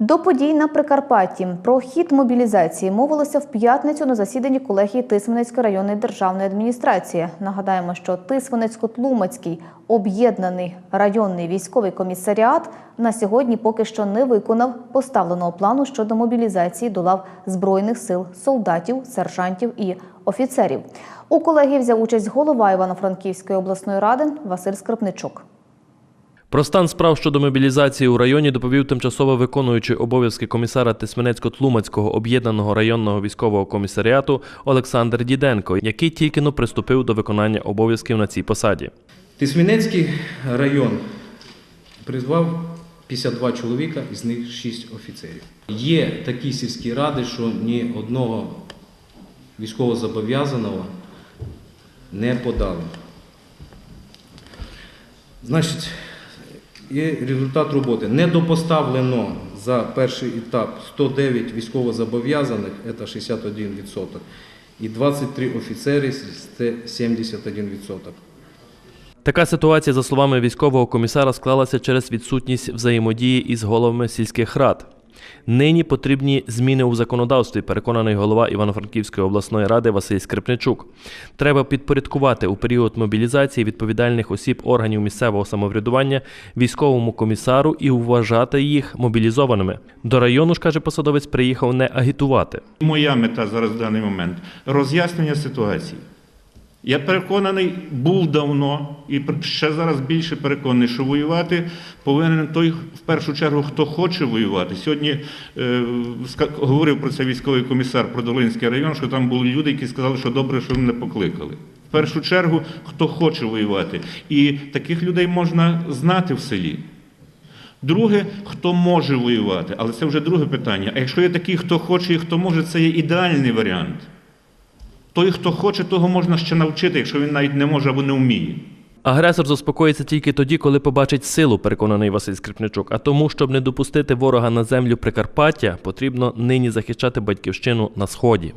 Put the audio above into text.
До подій на Прикарпатті про хід мобілізації мовилося в п'ятницю на засіданні колегії Тисменецької районної державної адміністрації. Нагадаємо, що Тисменецько-Тлумацький об'єднаний районний військовий комісаріат на сьогодні поки що не виконав поставленого плану щодо мобілізації до лав збройних сил солдатів, сержантів і офіцерів. У колегії взяв участь голова Івано-Франківської обласної ради Василь Скрипничук. Про стан справ щодо мобілізації у районі доповів тимчасово виконуючий обов'язки комісара Тисменецько-Тлумацького об'єднаного районного військового комісаріату Олександр Діденко, який тільки но приступив до виконання обов'язків на цій посаді. Тисмінецький район призвав 52 чоловіка, із них 6 офіцерів. Є такі сільські ради, що ні одного військовозобов'язаного не подали. Значить, є результат роботи. Недопоставлено за перший етап 109 військовозобов'язаних, це 61%, і 23 офіцери, це 71%. Така ситуація, за словами військового комісара, склалася через відсутність взаємодії із головами сільських рад. Нині потрібні зміни у законодавстві, переконаний голова Івано-Франківської обласної ради Василь Скрипничук. Треба підпорядкувати у період мобілізації відповідальних осіб органів місцевого самоврядування військовому комісару і вважати їх мобілізованими. До району ж каже посадовець, приїхав не агітувати. Моя мета зараз в даний момент роз'яснення ситуації. Я переконаний, був давно і ще зараз більше переконаний, що воювати повинен той, в першу чергу, хто хоче воювати. Сьогодні е, говорив про це військовий комісар про Долинський район, що там були люди, які сказали, що добре, що мене покликали. В першу чергу, хто хоче воювати. І таких людей можна знати в селі. Друге, хто може воювати, але це вже друге питання. А якщо є такий, хто хоче і хто може, це є ідеальний варіант. Той, хто хоче, того можна ще навчити, якщо він навіть не може або не вміє. Агресор заспокоїться тільки тоді, коли побачить силу, переконаний Василь Скрипничук. А тому, щоб не допустити ворога на землю Прикарпаття, потрібно нині захищати батьківщину на сході.